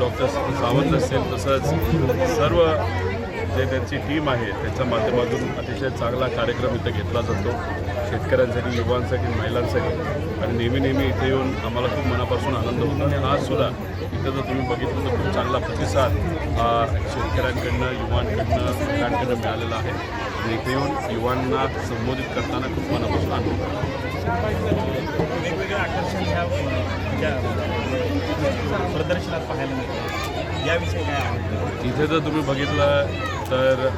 Doctor Sawant असेल तसंच सर्व जे त्यांची टीम आहे त्याच्या माध्यमातून अतिशय चांगला कार्यक्रम इथं घेतला जातो. शेतकऱ्यांसाठी युवांसाठी महिलांसाठी. आणि नेहमी नेहमी इथे येऊन आम्हाला खूप मनापासून आनंद होतो. आणि आज सुद्धा इथं जर तुम्ही बघितलं तर खूप चांगला प्रतिसाद हा शेतकऱ्यांकडनं युवांकडनं महिलांकडनं मिळालेला आहे. आणि इथे येऊन युवांना संबोधित करताना खूप मनापासून आनंद होतो. वेगवेगळे आकर्षण ह्या अ, ज्या प्रदर्शनात पाहायला मिळतात. याविषयी काय आवडतं इथे जर तुम्ही बघितलं तर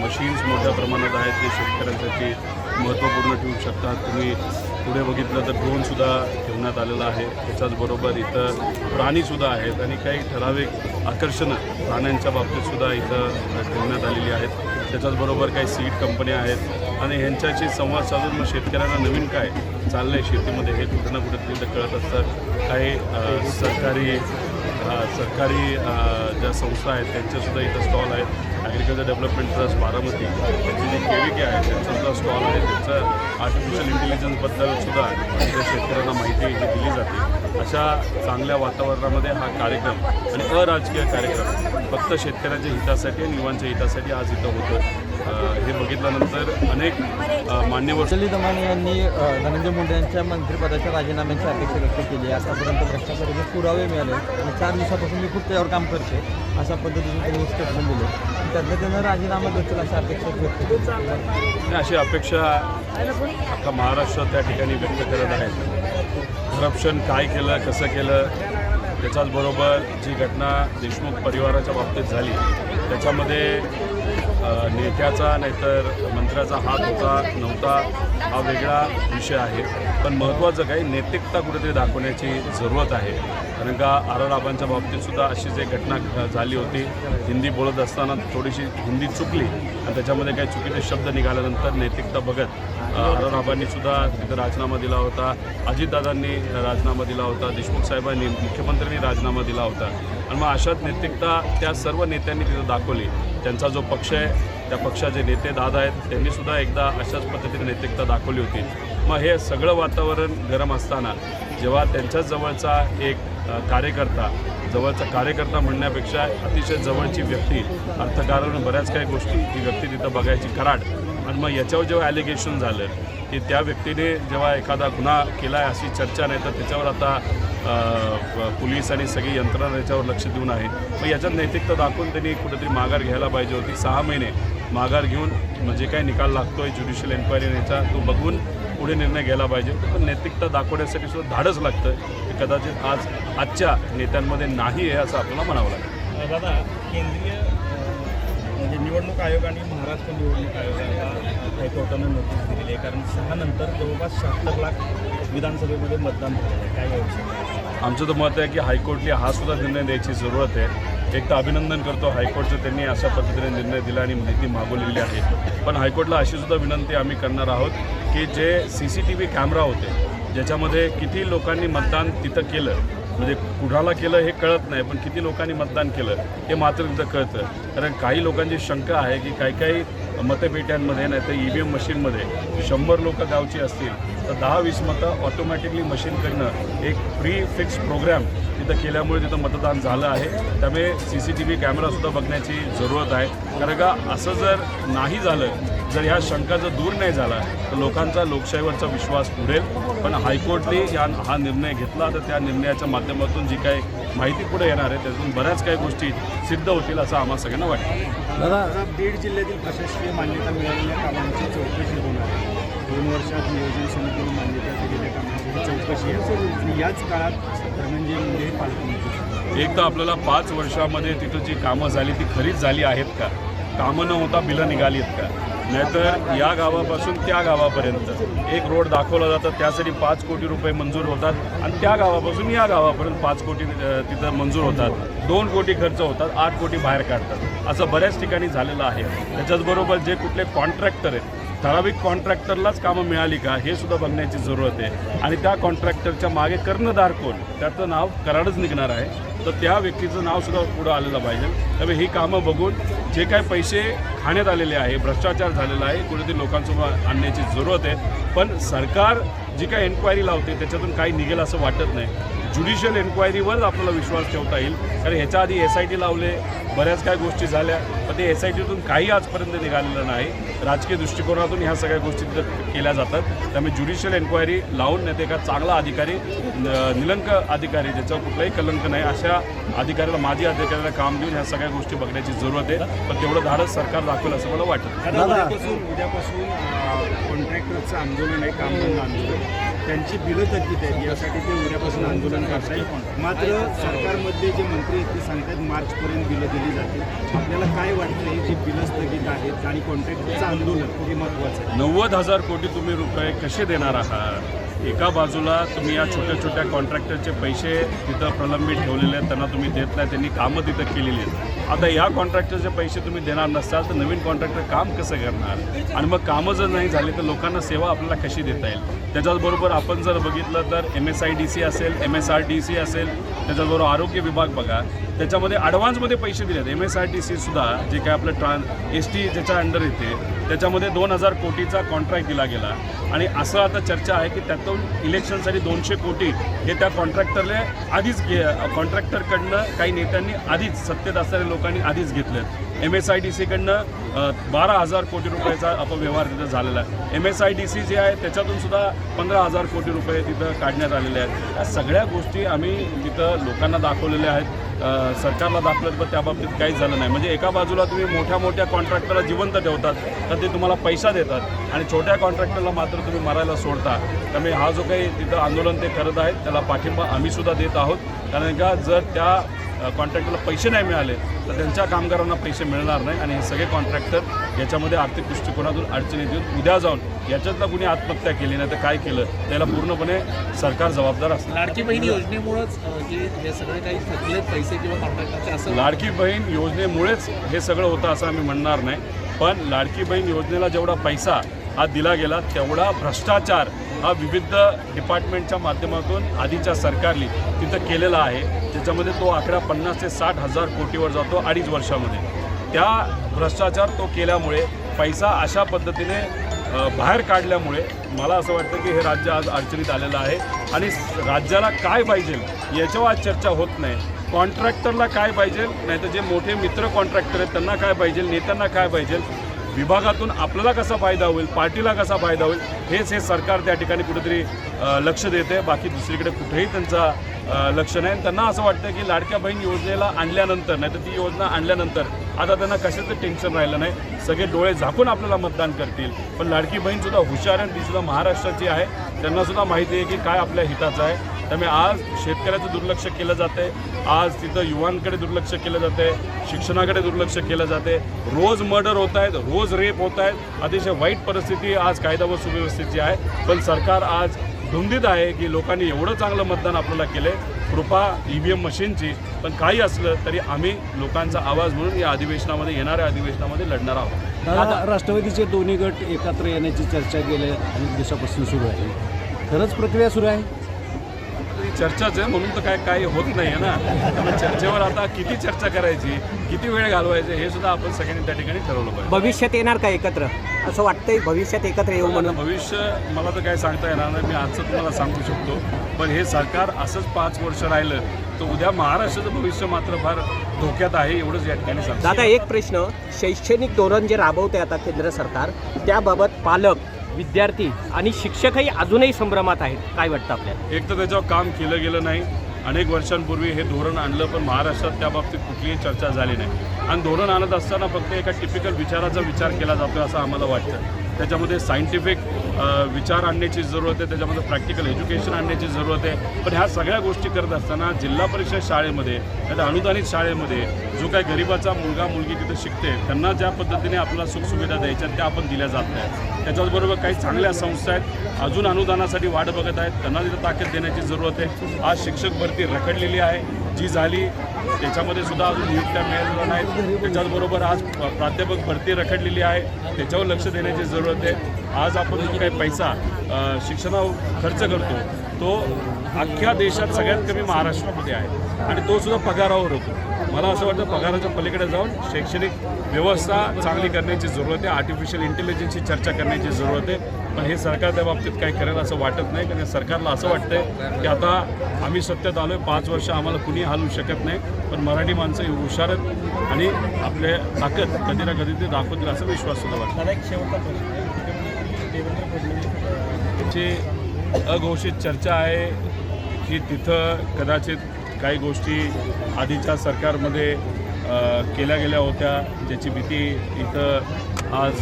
मशीन्स मोठ्या प्रमाणात आहेत जे शेतकऱ्यांसाठी महत्त्वपूर्ण ठेवू शकतात तुम्ही पुढे बघितलं तर ड्रोनसुद्धा ठेवण्यात आलेला आहे. त्याच्याचबरोबर इथं प्राणीसुद्धा आहेत आणि काही ठराविक आकर्षणं प्राण्यांच्या बाबतीतसुद्धा इथं ठेवण्यात आलेली आहेत. त्याच्याचबरोबर काही सीड कंपन्या आहेत आणि ह्यांच्याशी संवाद साधून मग शेतकऱ्यांना नवीन काय चाललं आहे शेतीमध्ये हे कुठं ना कुठं तिथं कळत असतं. काही सरकारी सरकारी ज्या संस्था आहेत त्यांच्यासुद्धा इथं स्टॉल आहेत. ॲग्रिकल्चर डेव्हलपमेंट ट्रस्ट बारामती त्यांची जी के व्ही के आहे त्यांचासुद्धा स्टॉल आहे. त्यांचं आर्टिफिशियल इंटेलिजन्सबद्दल सुद्धा शेतकऱ्यांना माहिती ही दिली जाते. अशा चांगल्या वातावरणामध्ये हा कार्यक्रम आणि अराजकीय कार्यक्रम फक्त शेतकऱ्यांच्या हितासाठी आणि युवांच्या हितासाठी आज इथं होतो हे बघितल्यानंतर अनेक मान्यवर अजली दमाने यांनी धनंजय मुंडे यांच्या मंत्रिपदाच्या राजीनाम्याची अपेक्षा व्यक्त केली आहे. आतापर्यंत भ्रष्टाचाराचे पुरावे मिळाले आणि चार दिवसापासून मी खूप त्यावर काम करते. अशा पद्धतीने त्यांनी स्टेटमेंट दिले त्यातलं त्यांना राजीनामा देतील अशा अपेक्षा व्यक्त केली अशी अपेक्षा अख्खा महाराष्ट्र त्या ठिकाणी व्यक्त करत आहेत. करप्शन काय केलं कसं केलं त्याच्याचबरोबर जी घटना देशमुख परिवाराच्या बाबतीत झाली त्याच्यामध्ये नेत्याचा नाहीतर मंत्र्याचा हात होता नव्हता हा वेगळा विषय आहे. पण महत्त्वाचं काही नैतिकता कुठेतरी दाखवण्याची जरूरत आहे. कारण का आरोराबांच्या बाबतीतसुद्धा अशीच एक घटना झाली होती हिंदी बोलत असताना थोडीशी हिंदी चुकली आणि त्याच्यामध्ये काही चुकीचे शब्द निघाल्यानंतर नैतिकता बघत आरोराबांनी सुद्धा तिथं राजीनामा दिला होता. अजितदादांनी राजीनामा दिला होता. देशमुख साहेबांनी मुख्यमंत्र्यांनी राजीनामा दिला होता. आणि मग अशाच नैतिकता त्या सर्व नेत्यांनी तिथं दाखवली. त्यांचा जो पक्ष आहे त्या पक्षाचे नेते दादा आहेत त्यांनीसुद्धा एकदा अशाच पद्धतीने नैतिकता दाखवली होती. मग हे सगळं वातावरण गरम असताना जेव्हा त्यांच्याच जवळचा एक कार्यकर्ता जवळचा कार्यकर्ता म्हणण्यापेक्षा अतिशय जवळची व्यक्ती अर्थकारण बऱ्याच काही गोष्टी ती व्यक्ती तिथं बघायची कराड आणि मग याच्यावर जेव्हा ॲलिगेशन झालं की त्या व्यक्तीने जेव्हा एखादा गुन्हा केला आहे अशी चर्चा नाही तर त्याच्यावर आता पोलीस आणि सगळी यंत्रणा याच्यावर लक्ष देऊन आहे. मग याच्यात नैतिकता दाखवून त्यांनी कुठेतरी माघार घ्यायला पाहिजे होती. सहा महिने माघार घेऊन म्हणजे काय निकाल लागतो आहे ज्युडिशियल एन्क्वायरी याचा तो बघून पुढे निर्णय घ्यायला पाहिजे पण नैतिकता दाखवण्यासाठी सुद्धा धाडच लागतं हे कदाचित आज आजच्या नेत्यांमध्ये नाही आहे असं आपल्याला म्हणावं लागेल. दादा केंद्रीय म्हणजे निवडणूक आयोग आणि महाराष्ट्र निवडणूक आयोगाला हायकोर्टानं नोटीस दिलेली आहे. कारण सहानंतर जवळपास शहात्तर लाख विधानसभेमध्ये मतदान झालेलं आहे. काय आमचं तर मत आहे की हायकोर्टने हा सुद्धा निर्णय द्यायची जरूरत आहे. एक तर अभिनंदन करतो हायकोर्टचं त्यांनी अशा पद्धतीने निर्णय दिला आणि माहिती मागवलेली आहे. पण हायकोर्टला अशी सुद्धा विनंती आम्ही करणार आहोत की जे C C T V camera होते ज्याच्यामध्ये किती लोकांनी मतदान तिथं केलं म्हणजे कुणाला केलं हे कळत नाही पण किती लोकांनी मतदान केलं हे मात्र तिथं कळतं. कारण काही लोकांची शंका आहे की काही काही मतपेट्यांमध्ये नाही तर ई व्ही एम मशीनमध्ये शंभर लोक गावची असतील तर दहा वीस मतं ऑटोमॅटिकली मशीनकडनं एक प्री फिक्स प्रोग्राम तिथं केल्यामुळे तिथं मतदान झालं आहे. त्यामुळे सी सी टी व्ही कॅमेरासुद्धा बघण्याची जरूरत आहे. कारण का असं जर नाही झालं जर ह्या शंका जर दूर नाही झाला तर लोकांचा लोकशाहीवरचा विश्वास उडेल पण हायकोर्टने या हा निर्णय घेतला तर त्या निर्णयाच्या माध्यमातून जी काही माहिती पुढे येणार आहे त्यातून बऱ्याच काही गोष्टी सिद्ध होतील असं आम्हा सगळ्यांना वाटतं. दादा बीड जिल्ह्यातील प्रशासकीय मान्यता मिळालेल्या कामांची चौकशी होणार आहे. दोन वर्षात नियोजन समितीने मान्यता दिलेल्या कामांची चौकशी आहे. याच काळात धनंजय मुंडे हे पालकमंत्री एक तर आपल्याला पाच वर्षामध्ये तिथं जी कामं झाली ती खरीच झाली आहेत का? कामं न होता बिलं निघाली आहेत का? नाहीतर या गावापासून त्या गावापर्यंत. एक रोड दाखवला जातं त्यासाठी पाच कोटी रुपये मंजूर होतात आणि त्या गावापासून या गावापर्यंत पाच कोटी तिथं मंजूर होतात. दोन कोटी खर्च होतात आठ कोटी बाहेर काढतात. असं बऱ्याच ठिकाणी झालेलं आहे. त्याच्याचबरोबर जे कुठले कॉन्ट्रॅक्टर आहेत ठराविक कॉन्ट्रॅक्टरलाच कामं मिळाली का हे सुद्धा बघण्याची जरूरत आहे. आणि त्या कॉन्ट्रॅक्टरच्या मागे कर्णधार कोण? त्याचं नाव कराडच निघणार आहे. तर त्या व्यक्तीचं नाव सुद्धा पुढं आलेलं पाहिजे. त्यामुळे ही कामं बघून जे काय पैसे खाण्यात आलेले आहे भ्रष्टाचार झालेला आहे कुठेतरी लोकांसमोर आणण्याची जरूरत आहे. पण सरकार जी काय एन्क्वायरी लावते त्याच्यातून काही निघेल असं वाटत नाही. ज्युडिशियल एन्क्वायरीवर आपल्याला विश्वास ठेवता येईल. कारण ह्याच्या आधी एस आय टी लावले बऱ्याच काय गोष्टी झाल्या. पण ते एस आय टीतून काही आजपर्यंत निघालेलं नाही. राजकीय दृष्टिकोनातून ह्या सगळ्या गोष्टी तिथं केल्या जातात. त्यामुळे ज्युडिशियल एन्क्वायरी लावून नाही ते एका चांगला अधिकारी निलंक अधिकारी ज्याच्यावर कुठलाही कलंक नाही अशा अधिकाऱ्याला माजी अधिकाऱ्याला काम देऊन ह्या सगळ्या गोष्टी बघण्याची जरूरत आहे. पण तेवढं धाडस सरकार दाखवेल असं मला वाटतं. उद्यापासून कॉन्ट्रॅक्टरचं आंदोलन आहे काम आंदोलन. त्यांची बिलं थकीत आहेत. यासाठी ते उद्यापासून आंदोलन करतायत. मात्र सरकारमधले जे मंत्री आहेत ते सांगतात मार्चपर्यंत बिलं दिली जातील. आपल्याला काय वाटतं जी बिलं स्थगित आहेत आणि कॉन्ट्रॅक्टरचं आंदोलन हे महत्त्वाचं आहे. नव्वद हजार कोटी तुम्ही रुपये कसे देणार आहात? एका बाजूला तुम्ही या छोट्या छोट्या कॉन्ट्रॅक्टरचे पैसे तिथं प्रलंबित ठेवलेले आहेत त्यांना तुम्ही देत नाही त्यांनी कामं तिथं केलेली आहेत. आता या कॉन्ट्रॅक्टरचे पैसे तुम्ही देणार नसाल तर नवीन कॉन्ट्रॅक्टर काम कसं करणार? आणि मग कामं जर नाही झाली तर लोकांना सेवा आपल्याला कशी देता येईल? त्याच्याचबरोबर आपण जर बघितलं तर M S I D C असेल M S R D C असेल त्याच्याचबरोबर आरोग्य विभाग बघा त्याच्यामध्ये ॲडव्हान्समध्ये पैसे दिलेत M S R T C सुद्धा जे काय आपलं ट्रान एस टी ज्याच्या अंडर येते त्याच्यामध्ये दोन हजार कोटीचा कॉन्ट्रॅक्ट दिला गेला. आणि असं आता चर्चा आहे की त्यातून इलेक्शनसाठी दोनशे कोटी हे त्या कॉन्ट्रॅक्टरने आधीच घे कॉन्ट्रॅक्टरकडनं काही नेत्यांनी आधीच सत्तेत असणाऱ्या लोकांनी आधीच घेतलेत एम एस आय डी सीकडनं बारा हजार कोटी रुपयाचा अपव्यवहार तिथं झालेला आहे. M S I D C जे आहे त्याच्यातून सुद्धा पंधरा हजार कोटी रुपये तिथं काढण्यात आलेले आहेत. या सगळ्या गोष्टी आम्ही तिथं लोकांना दाखवलेल्या आहेत. सरकारला दाखवलं पण त्या बाबतीत काहीच झालं नाही. म्हणजे एका बाजूला तुम्ही मोठ्या मोठ्या कॉन्ट्रॅक्टरला जिवंत ठेवतात तर ते तुम्हाला पैसा देतात. आणि छोट्या कॉन्ट्रॅक्टरला मात्र तुम्ही मरायला सोडता. त्यामुळे हा जो काही तिथं आंदोलन ते करत आहेत त्याला पाठिंबा आम्हीसुद्धा देत आहोत. कारण का जर त्या कॉन्ट्रॅक्टरला पैसे नाही मिळाले तर त्यांच्या कामगारांना पैसे मिळणार नाही आणि हे सगळे कॉन्ट्रॅक्टर याच्यामध्ये आर्थिक दृष्टिकोनातून अडचणीत येऊन उद्या जाऊन याच्यातलं कुणी आत्महत्या केली नाही तर काय केलं त्याला पूर्णपणे सरकार जबाबदार असणार. लाडकी बहीण योजनेमुळेच हे सगळे काही थकलेत पैसे किंवा कॉन्ट्रॅक्टरचे असं लाडकी बहीण योजनेमुळेच हे सगळं होतं असं आम्ही म्हणणार नाही. पण लाडकी बहीण योजनेला जेवढा पैसा हा दिला गेला तेवढा भ्रष्टाचार हा विविध डिपार्टमेंटच्या माध्यमातून आधीच्या सरकारने तिथं केलेला आहे. त्याच्यामध्ये तो आकडा पन्नास ते साठ हजार कोटीवर जातो अडीच वर्षामध्ये. त्या भ्रष्टाचार तो केल्यामुळे पैसा अशा पद्धतीने बाहेर काढल्यामुळे मला असं वाटतं की हे राज्य आज अडचणीत आलेलं आहे. आणि राज्याला काय पाहिजे याच्यावर आज चर्चा होत नाही. कॉन्ट्रॅक्टरला काय पाहिजे? नाही तर जे मोठे मित्र कॉन्ट्रॅक्टर आहेत त्यांना काय पाहिजे? नेत्यांना काय पाहिजे? विभागातून आपल्याला कसा फायदा होईल पार्टीला कसा फायदा होईल हेच हे सरकार त्या ठिकाणी कुठेतरी लक्ष देते. बाकी दुसरीकडे कुठेही त्यांचा लक्ष नाही. आणि त्यांना असं वाटतं की लाडक्या बहीण योजनेला आणल्यानंतर नाही तर ती योजना आणल्यानंतर आता त्यांना कशाचं टेन्शन राहिलं नाही. सगळे डोळे झाकून आपल्याला मतदान करतील. पण लाडकी बहीणसुद्धा हुशार आहे तीसुद्धा महाराष्ट्राची आहे. त्यांनासुद्धा माहिती आहे की काय आपल्या हिताचं आहे. त्यामुळे आज शेतकऱ्याचं दुर्लक्ष केलं जाते आज तिथं युवांकडे दुर्लक्ष केलं जाते शिक्षणाकडे दुर्लक्ष केलं जाते रोज मर्डर होत आहेत रोज रेप होत आहेत अतिशय वाईट परिस्थिती आज कायदा व सुव्यवस्थेची आहे. पण सरकार आज धुंदीत आहे की लोकांनी एवढं चांगलं मतदान आपल्याला केलं कृपा ई व्ही एम मशीनची. पण काही असलं तरी आम्ही लोकांचा आवाज म्हणून या अधिवेशनामध्ये येणाऱ्या अधिवेशनामध्ये लढणार आहोत. राष्ट्रवादीचे दोन्ही गट एकत्र येण्याची चर्चा गेल्या अनेक दिवसापासून सुरू आहे. खरंच प्रक्रिया सुरू आहे? चर्चाच आहे म्हणून तर काय काही होत नाही आहे ना. त्यामुळे चर्चेवर आता किती चर्चा करायची किती वेळ घालवायचे हे सुद्धा आपण सगळ्यांनी त्या ठिकाणी ठरवलं पाहिजे. भविष्यात येणार का एकत्र? असं वाटतंय भविष्यात एकत्र येऊ म्हणून. भविष्य मला तर काय सांगता येणार नाही मी आजचं तुम्हाला सांगू शकतो. पण हे सरकार असंच पाच वर्ष राहिलं तर उद्या महाराष्ट्राचं भविष्य मात्र फार धोक्यात आहे एवढंच या ठिकाणी सांगतो. दादा एक प्रश्न. शैक्षणिक धोरण जे राबवते आता केंद्र सरकार त्याबाबत पालक विद्यार्थी आणि शिक्षकही अजूनही संभ्रमात आहेत. काय वाटतं आपल्याला? एक तर त्याच्यावर काम केलं गेलं नाही. अनेक वर्षांपूर्वी हे धोरण आणलं पण महाराष्ट्रात त्या बाबतीत कुठलीही चर्चा झाली नाही. आणि धोरण आणत असताना फक्त एका टिपिकल विचाराचा विचार केला जातो असं आम्हाला वाटतं. त्याच्यामध्ये सायंटिफिक विचार आणण्याची जरूरत आहे त्याच्यामध्ये प्रॅक्टिकल एज्युकेशन आणण्याची जरूरत आहे. पण ह्या सगळ्या गोष्टी करत असताना जिल्हा परिषद शाळेमध्ये त्या अनुदानित शाळेमध्ये जो काही गरिबाचा मुलगा मुलगी तिथे शिकते त्यांना ज्या पद्धतीने आपल्याला सुखसुविधा द्यायच्या त्या आपण दिल्या जात नाही. त्याच्याचबरोबर काही चांगल्या संस्था आहेत अजून अनुदानासाठी वाट बघत आहेत त्यांना तिथं ताकद देण्याची जरूरत आहे. आज शिक्षक भरती रखडलेली आहे. जी झाली त्याच्यामध्ये सुद्धा अजून नियुक्त्या मिळालेल्या नाहीत. त्याच्याचबरोबर आज प्राध्यापक भरती रखडलेली आहे. त्याच्यावर लक्ष देण्याची जरूरत आहे. आज आपण जो काही पैसा शिक्षणावर खर्च करतो तो अख्ख्या देशात सगळ्यात कमी महाराष्ट्रामध्ये आहे. आणि तो सुद्धा पगारावर होतो. मला असं वाटतं पगाराच्या पलीकडे जाऊन शैक्षणिक व्यवस्था चांगली करण्याची जरूरत आहे. आर्टिफिशियल इंटेलिजन्सची चर्चा करण्याची जरूरत आहे. पण हे सरकार त्या बाबतीत काही करेल असं वाटत नाही. कारण सरकारला असं वाटतंय की आता आम्ही सत्तेत आलो आहे पाच वर्ष आम्हाला कुणी हलवू शकत नाही. पण मराठी माणसं ही हुशार आहेत आणि आपले ताकद कधी ना कधी ते दाखवतील असा विश्वास सुद्धा वाटतो. त्याची अघोषित चर्चा आहे. की तिथं कदाचित काही गोष्टी आधीच्या सरकारमध्ये केल्या गेल्या होत्या ज्याची भीती इथं आज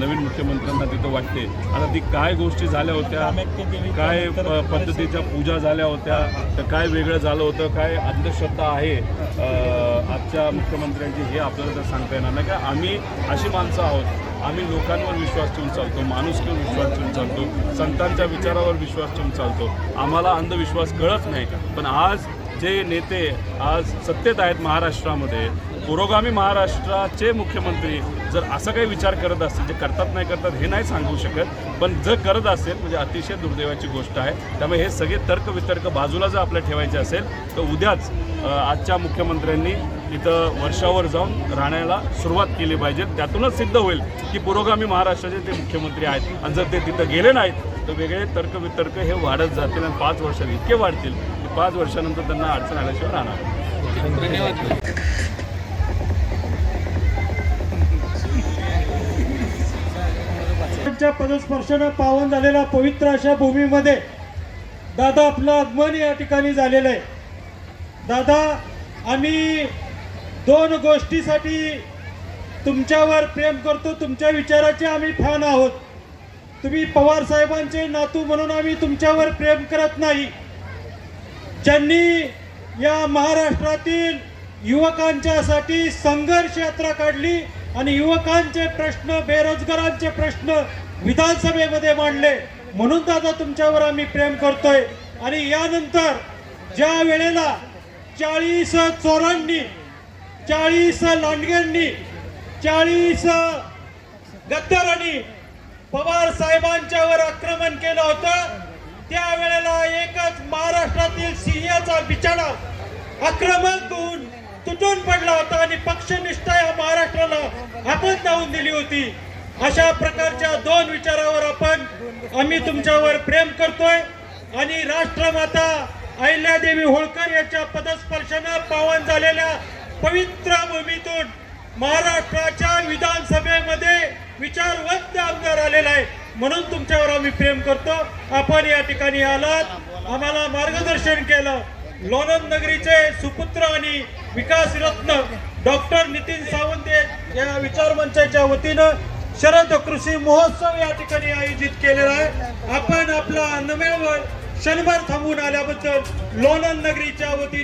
नवीन मुख्यमंत्र्यांना तिथं वाटते. आता ती काय गोष्टी झाल्या होत्या? काय प- पद्धतीच्या पूजा झाल्या होत्या? तर काय वेगळं झालं होतं? काय अंधश्रद्धा आहे? आजच्या मुख्यमंत्र्यांची हे आपल्याला तर सांगता येणार नाही. का आम्ही अशी माणसं आहोत. आम्ही लोकांवर विश्वास ठेवून चालतो माणुसकीवर विश्वास ठेवून चालतो संतांच्या विचारावर विश्वास ठेवून चालतो. आम्हाला अंधविश्वास कळत नाही. पण आज जे नेते आज सत्तेत आहेत महाराष्ट्रामध्ये पुरोगामी महाराष्ट्राचे मुख्यमंत्री जर असं काही विचार करत असतील जे करतात नाही करतात हे नाही सांगू शकत. पण जर करत असेल म्हणजे अतिशय दुर्दैवाची गोष्ट आहे. त्यामुळे हे सगळे तर्कवितर्क बाजूला जर आपल्या ठेवायचे असेल तर उद्याच आजच्या मुख्यमंत्र्यांनी इथं वर्षावर जाऊन राहण्याला सुरुवात केली पाहिजे. त्यातूनच सिद्ध होईल की पुरोगामी महाराष्ट्राचे ते मुख्यमंत्री आहेत आणि जर ते तिथं गेले नाहीत तर वेगळे तर्कवितर्क हे वाढत जातील आणि पाच वर्षात इतके वाढतील की पाच वर्षानंतर त्यांना अडचण आल्याशिवाय राहणार धन्यवाद. च्या पदस्पर्शानं पावन झालेल्या पवित्र अशा भूमीमध्ये दादा आपलं आगमन या ठिकाणी झालेलं आहे. दादा आम्ही दोन गोष्टीसाठी तुमच्यावर प्रेम करतो तुमच्या विचाराचे आम्ही फॅन आहोत. तुम्ही पवार साहेबांचे नातू म्हणून आम्ही तुमच्यावर प्रेम करत नाही. ज्यांनी या महाराष्ट्रातील युवकांच्यासाठी संघर्ष यात्रा काढली आणि युवकांचे प्रश्न बेरोजगारांचे प्रश्न विधानसभेमध्ये मांडले. म्हणून दादा तुमच्यावर आम्ही प्रेम करतोय. आणि यानंतर ज्या वेळेला चाळीस चोरांनी चाळीस लांडग्यांनी चाळीस गद्दारांनी पवार साहेबांच्यावर आक्रमण केलं होतं त्यावेळेला एकच महाराष्ट्रातील सिंहाचा बिचाडा आक्रमक होऊन तुटून पडला होता आणि पक्षनिष्ठा या महाराष्ट्राला आपण जाऊन दिली होती. अशा प्रकारच्या दोन विचारावर आपण आम्ही तुमच्यावर प्रेम करतोय आणि राष्ट्रमाता अहिल्यादेवी होळकर यांच्या पदस्पर्शानं पावन झालेल्या पवित्र भूमीतून महाराष्ट्राच्या विधानसभेमध्ये विचारवंत आमदार आलेला आहे. म्हणून तुमच्यावर आम्ही प्रेम करतो. आपण या ठिकाणी आलात. आम्हाला मार्गदर्शन केलं. लोणंद नगरीचे सुपुत्र आणि विकास रत्न डॉक्टर नितीन सावंते या विचार मंचाच्या वतीनं शरद कृषी महोत्सव या ठिकाणी आयोजित केलेला आहे. आपण आपला नव्यावर क्षणभर थांबून आल्याबद्दल लोणंद नगरीच्या वतीने